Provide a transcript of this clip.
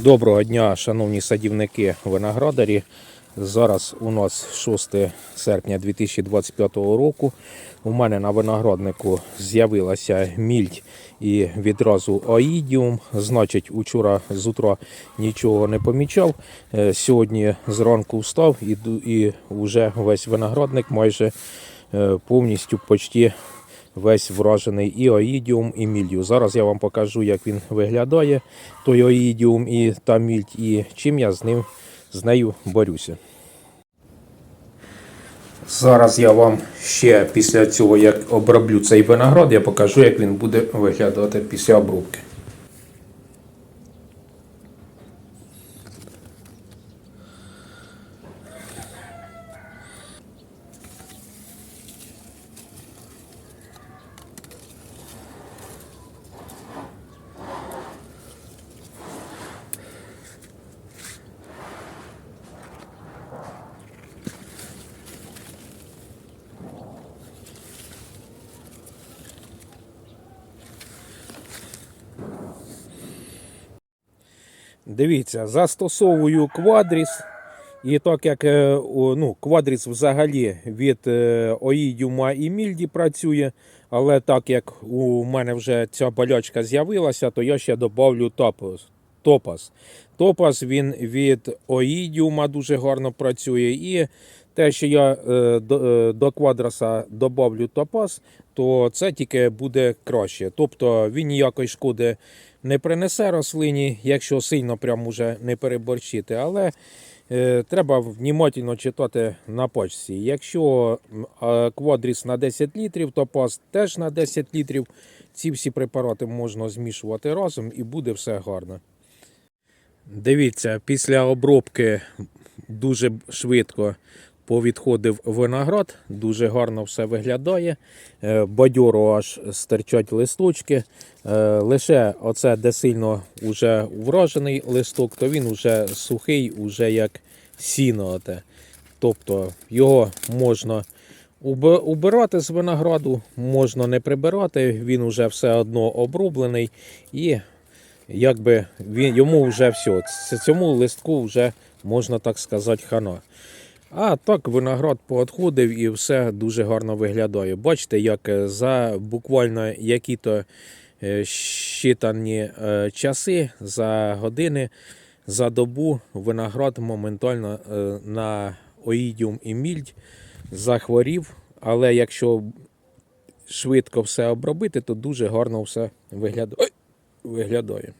Доброго дня, шановні садівники виноградарі. Зараз у нас 6 серпня 2025 року. У мене на винограднику з'явилася мільдь і відразу оїдіум. Значить, учора з утра нічого не помічав. Е, Сьогодні зранку встав і, і вже весь виноградник майже е, повністю почти весь вражений і оїдіум, і мільдю. Зараз я вам покажу, як він виглядає, той оїдіум і та мільдь, і чим я з ним з нею борюся. Зараз я вам ще після цього, як оброблю цей виноград, я покажу, як він буде виглядати після обробки. Дивіться, застосовую квадріс. І так як е, ну, квадріс взагалі від е, оїдіума і мільді працює, але так як у мене вже ця болячка з'явилася, то я ще додавлю топос. Топас. Топас він від оїдіума дуже гарно працює. І те, що я е, до, е, квадраса додавлю топаз, то це тільки буде краще. Тобто він ніякої шкоди не принесе рослині, якщо сильно прям уже не переборщити. Але е, треба внимательно читати на почці. Якщо квадріс на 10 літрів, то пас теж на 10 літрів. Ці всі препарати можна змішувати разом і буде все гарно. Дивіться, після обробки дуже швидко повідходив виноград, дуже гарно все виглядає. Е, Бадьоро аж стирчать листочки. Е, Лише оце, де сильно вже вражений листок, то він вже сухий, уже як сіно. Тобто його можна убирати з винограду, можна не прибирати, він вже все одно оброблений і якби він, йому вже все. Цьому листку вже можна так сказати хана. А так виноград поотходив і все дуже гарно виглядає. Бачите, як е, за буквально які-то е, щитані е, часи, за години, за добу виноград моментально на оїдіум і мільдь захворів. Але якщо швидко все обробити, то дуже гарно все виглядає. Виглядає.